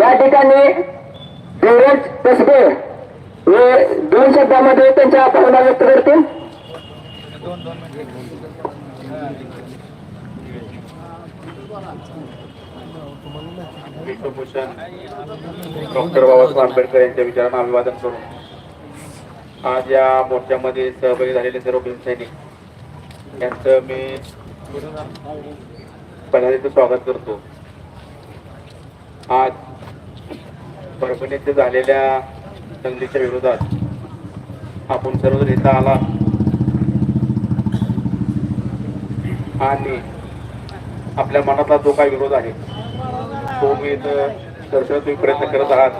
या ठिकाणी धीरज कसबे हे दोन शब्दामध्ये त्यांच्या भावना व्यक्त करतील. विश्वभूषण डॉक्टर बाबासाहेब आंबेडकर यांच्या विचारांना अभिवादन करून आज या मोर्चामध्ये सहभागी झालेले सर्व भीमसैनिक यांचं मी पहिल्यांदा स्वागत करतो. आज परभणी येथे झालेल्या दंगलीच्या विरोधात आपण सर्वजण इथं आला. आणि आपल्या मनातला जो काही विरोध आहे तो मी इथं दर्शवत तुम्ही प्रयत्न करत आहात.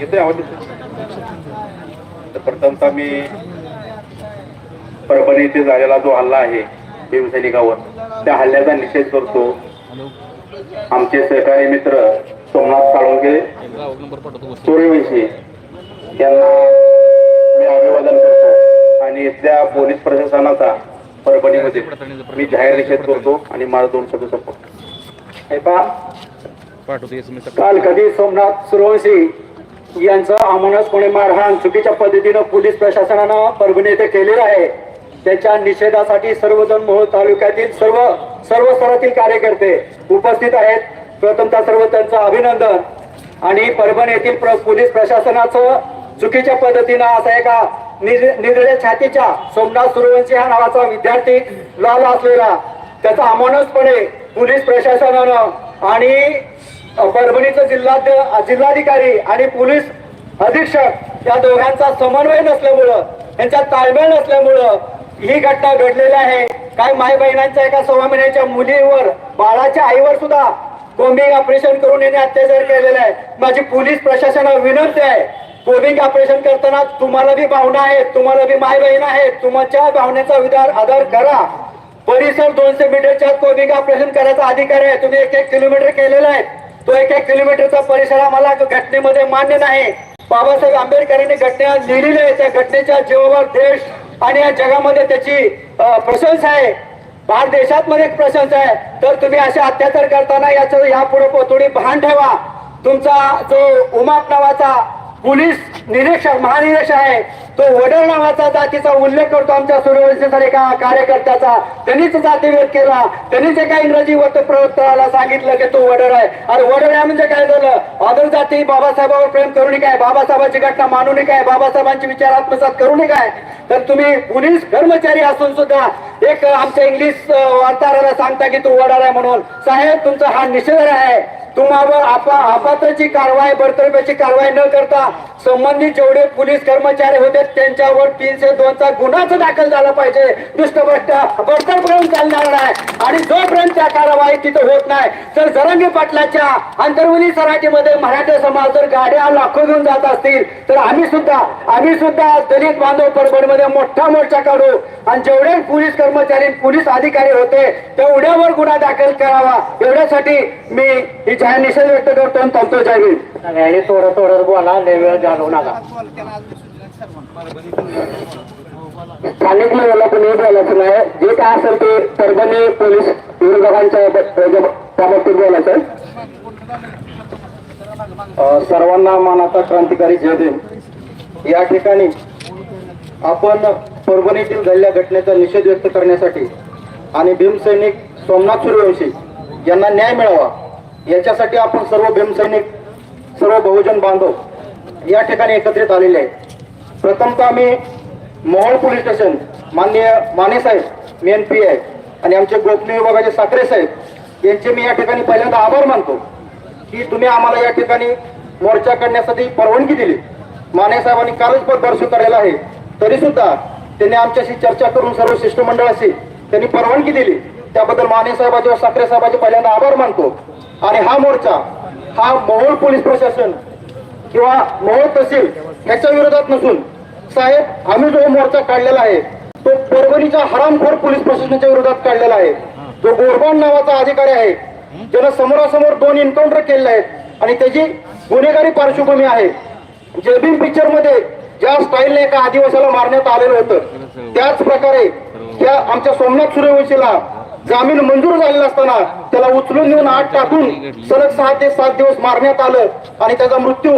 येते आवडत तर प्रथमतः मी परभणी येथे झालेला जो हल्ला आहे भीमसैनिकावर त्या हल्ल्याचा निषेध करतो. आमचे सहकारी मित्र सोमनाथ साळुंके सूर्यवंशी यांना मी अभिवादन करतो. आणि इथल्या पोलीस प्रशासनाचा परभणीमध्ये मी जाहीर निषेध करतो आणि माझा दोन शब्द संपवतो. हे पहा काल कधी सोमनाथ सूर्यवंशी यांचं अमानसपणे मारहाण चुकीच्या पद्धतीनं पोलीस प्रशासनानं परभणी येथे केलेलं आहे? त्याच्या निषेधासाठी सर्वजण मोहोळ तालुक्यातील सर्व सर्व स्तरातील कार्यकर्ते उपस्थित आहेत. प्रथमतः सर्व त्यांचं अभिनंदन. आणि परभणी येथील प्र- पोलीस प्रशासनाचं चुकीच्या पद्धतीनं असा एका निर- निर्दय छातीच्या सोमनाथ सूर्यवंशी हा नावाचा विद्यार्थी लाल असलेला त्याचा अमानसपणे पोलीस प्रशासनानं आणि परभणीचं जिल्हा जिल्हाधिकारी आणि पोलीस अधीक्षक या दोघांचा समन्वय नसल्यामुळं यांचा ताळमेळ नसल्यामुळं ही घटना घडलेली आहे. काय माय बहिणांच्या एका सव्वा महिन्याच्या मुलीवर बाळाच्या आईवर सुद्धा कोम्बिंग ऑपरेशन करून याने अत्याचार केलेला आहे. माझी पोलीस प्रशासनाला विनंती आहे. कोबिंग ऑपरेशन करताना तुम्हाला बी भावना आहेत तुम्हाला बी माय बहीण आहेत तुमच्या भावनेचा विधार आदर करा. परिसर दोनशे मीटरच्या आत कोबिंग ऑपरेशन करायचा अधिकार आहे. तुम्ही एक एक किलोमीटर केलेला आहे. तो एक एक किलोमीटरचा परिसर आम्हाला घटनेमध्ये मान्य नाही. बाबासाहेब आंबेडकरांनी घटना लिहिलेली आहे. त्या घटनेच्या जीवावर देश आणि या जगामध्ये त्याची प्रशंस प्रशंसा आहे. भारत देशात मध्ये एक प्रशंसा आहे. तर तुम्ही असे अत्याचार करताना याचं यापुढे थोडी भान ठेवा. तुमचा जो उमाप नावाचा पोलीस निरीक्षक महानिरीक्षक आहे तो वडर नावाचा जातीचा उल्लेख करतो आमच्या सूर्यवंशीचा एका कार्यकर्त्याचा. त्यांनीच जातीभेद केला. त्यांनी जे काही इंग्रजी वृत्तप्रवृत्ताला सांगितलं की तो वडर आहे. अरे वडर आहे म्हणजे काय झालं? अदर जाती बाबासाहेबावर प्रेम करू काय? बाबासाहेबांची घटना मानू काय? बाबासाहेबांचे विचार आत्मसात करू काय? तर तुम्ही पोलीस कर्मचारी असून सुद्धा एक आमच्या इंग्लिश वार्ताहराला सांगता की तो वडार आहे म्हणून. साहेब तुमचा हा निषेध आहे. तुम्हाला आपा अपात्राची कारवाई बडतर्फाची कारवाई न करता संबंधित जेवढे पोलीस कर्मचारी होते त्यांच्यावर तीनशे दोनचा गुन्हाच दाखल झाला पाहिजे. दुष्टभ्रष्ट बडतर्फ करून चालणार नाही. आणि जोपर्यंत त्या कारवाई तिथं होत नाही तर जरंगी पाटलाच्या अंतर्वली सराठीमध्ये मराठा समाज जर गाड्या लाखो घेऊन जात असतील तर आम्ही सुद्धा आम्ही सुद्धा दलित बांधव परभणीमध्ये मोठा मोर्चा काढू. आणि जेवढे पोलीस कर्मचारी पोलीस अधिकारी होते तेवढ्यावर गुन्हा दाखल करावा. एवढ्यासाठी मी ही जाहीर निषेध व्यक्त करतो आणि थांबतो जाहीर सगळ्यांनी थोडं थोडं बोला लय वेळ घालवू नका. स्थानिक लेवलला कोणी बोलायचं नाही. जे काय असेल ते परभणी पोलीस विरोधकांच्या बाबतीत बोलायचं सर्वांना मानाचा क्रांतिकारी जय भीम या ठिकाणी आपण परभणीतील घडलेल्या घटनेचा निषेध व्यक्त करण्यासाठी आणि भीमसैनिक सोमनाथ सूर्यवंशी यांना न्याय मिळावा. याच्यासाठी आपण सर्व भीमसैनिक सर्व बहुजन बांधव या ठिकाणी एकत्रित आलेले आहेत. प्रथमतः आम्ही मोहोळ पोलीस स्टेशन माननीय माने साहेब मी एन पी आहे आणि आमचे गोपनीय विभागाचे साखरे साहेब यांचे मी या ठिकाणी पहिल्यांदा आभार मानतो की तुम्ही आम्हाला या ठिकाणी मोर्चा करण्यासाठी परवानगी दिली. माने साहेबांनी कालच दर्शन करायला आहे. तरी सुद्धा त्यांनी आमच्याशी चर्चा करून सर्व शिष्टमंडळाशी त्यांनी परवानगी दिली. त्याबद्दल माने साहेबाचे व साखरे साहेबाचे पहिल्यांदा आभार मानतो. आणि हा मोर्चा हा मोहोळ पोलीस प्रशासन किंवा मोहोळ तहसील याच्या विरोधात नसून साहेब आम्ही जो मोर्चा काढलेला आहे तो परभणीच्या हरामखोर पोलीस प्रशासनाच्या विरोधात काढलेला आहे. जो गोरबान नावाचा अधिकारी आहे ज्यानं समोरासमोर दोन एन्काउंटर केलेले आहेत आणि त्याची गुन्हेगारी पार्श्वभूमी आहे. जयभीम पिक्चरमध्ये ज्या स्टाईलने एका आदिवासाला मारण्यात आलेलं होतं त्याच प्रकारे त्या आमच्या सोमनाथ सूर्यवंशीला जामीन मंजूर झालेला असताना त्याला उचलून नेऊन आत टाकून सलग सहा ते सात दिवस मारण्यात आलं आणि त्याचा मृत्यू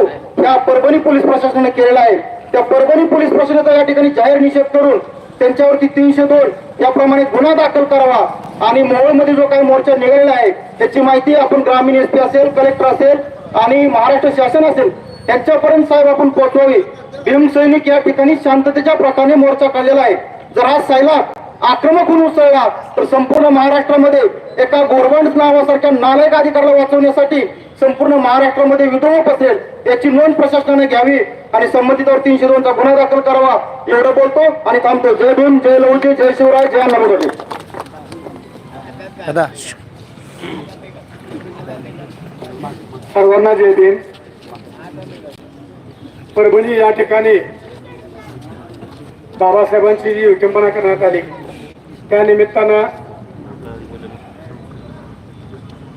या परभणी पोलीस प्रशासनाने केलेला आहे. त्या परभणी पोलीस प्रशासनाचा या ठिकाणी जाहीर निषेध करून त्यांच्यावरती तीनशे दोन याप्रमाणे गुन्हा दाखल करावा आणि मोहोळमध्ये जो काही मोर्चा निघालेला आहे त्याची माहिती आपण ग्रामीण एसपी असेल कलेक्टर असेल आणि महाराष्ट्र शासन असेल त्यांच्यापर्यंत साहेब आपण पोहोचवावी. भीमसैनिक या ठिकाणी शांततेच्या प्रकारे मोर्चा काढलेला आहे. जर हा सायला आक्रमक होऊन उसळला तर संपूर्ण महाराष्ट्रामध्ये एका गोरवंड नावासारख्या नालायक अधिकाराला वाचवण्यासाठी संपूर्ण महाराष्ट्रामध्ये विद्रोह पसरेल याची नोंद प्रशासनाने घ्यावी आणि संबंधितावर तीनशे दोनचा गुन्हा दाखल करावा एवढं बोलतो आणि थांबतो. जय भीम जय लवजी जय शिवराय जय दादा सर्वांना जय भीम. परभणी या ठिकाणी बाबासाहेबांची जी विटंबना करण्यात आली त्या निमित्तानं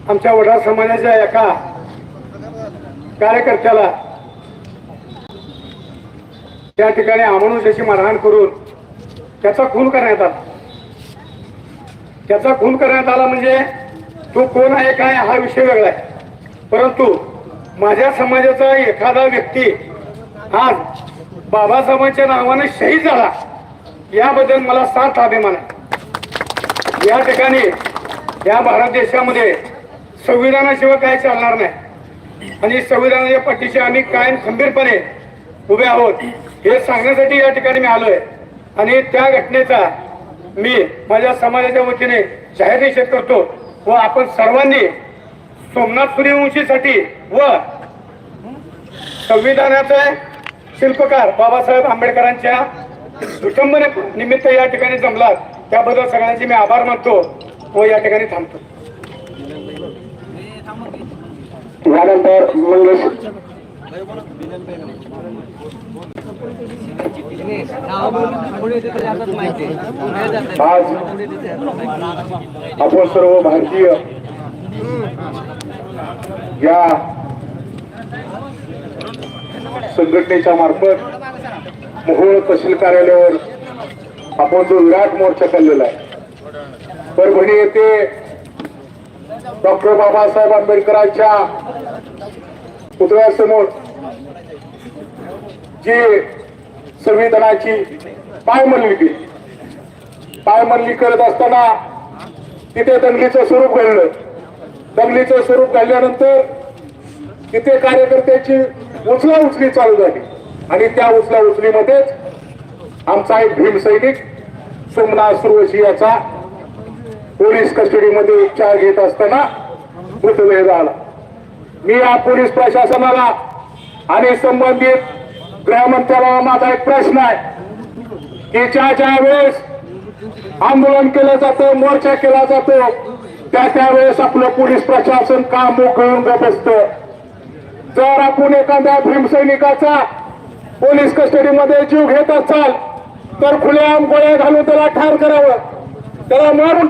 आमच्या वडार समाजाच्या एका कार्यकर्त्याला त्या ठिकाणी अमानुषाची मारहाण करून त्याचा खून करण्यात आला. त्याचा खून करण्यात आला म्हणजे तो कोण आहे काय हा विषय वेगळा आहे. परंतु माझ्या समाजाचा एखादा व्यक्ती आज बाबासाहेबांच्या नावाने शहीद झाला याबद्दल मला सार्थ अभिमान आहे. या ठिकाणी या भारत देशामध्ये संविधानाशिवाय काय चालणार नाही. आणि संविधानाच्या पाठीशी आम्ही कायम खंबीरपणे उभे आहोत हे सांगण्यासाठी या ठिकाणी मी आलोय. आणि त्या घटनेचा मी माझ्या समाजाच्या वतीने जाहीर निषेध करतो व आपण सर्वांनी सोमनाथ सूर्यवंशीसाठी व संविधानाचे शिल्पकार बाबासाहेब आंबेडकरांच्या विटंबने निमित्त या ठिकाणी जमलात. त्याबद्दल सगळ्यांचे मी आभार मानतो. व या ठिकाणी थांबतो. यानंतर मंगेश. आज आपण सर्व भारतीय या संघटनेच्या मार्फत मोहोळ तहसील कार्यालयावर आपण जो विराट मोर्चा चाललेला आहे. परभणी येथे डॉक्टर बाबासाहेब आंबेडकरांच्या पुतळ्यासमोर जी संविधानाची पायमल्ली केली पायमल्ली करत असताना तिथे दंगलीचं स्वरूप घडलं. दंगलीचं स्वरूप घडल्यानंतर तिथे कार्यकर्त्याची उचला उचली चालू झाली. आणि त्या उचला उचलीमध्येच आमचा एक भीम सैनिक सोमनाथ सुरवशी याचा. पोलीस कस्टडीमध्ये उपचार घेत असताना मृतदेह झाला. मी या पोलीस प्रशासनाला आणि संबंधित गृहमंत्र्याला माझा एक प्रश्न आहे की ज्या ज्या वेळेस आंदोलन केलं जातं मोर्चा केला जातो त्या त्यावेळेस आपलं पोलीस प्रशासन का मोकळून जात असतं. जर आपण एखाद्या भीमसैनिकाचा पोलीस कस्टडीमध्ये जीव घेत असाल तर खुलेआम गोळ्या घालून त्याला ठार करावं. त्याला मारून